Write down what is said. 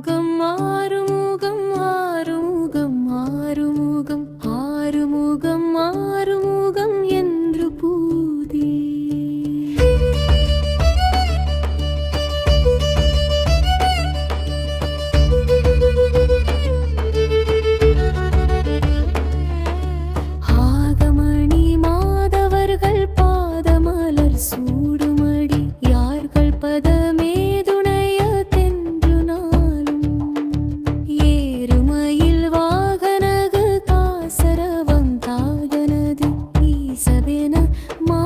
ஆறுமுகம் ஆறுமுகம் ஆறுமுகம் ஆறுமுகம் ஆறுமுகம் ஆறுமுகம் என்று பூதி. ஆகமணி மாதவர்கள் பாதமலர் சூடுமடி யார்கள் பத అదేనా మా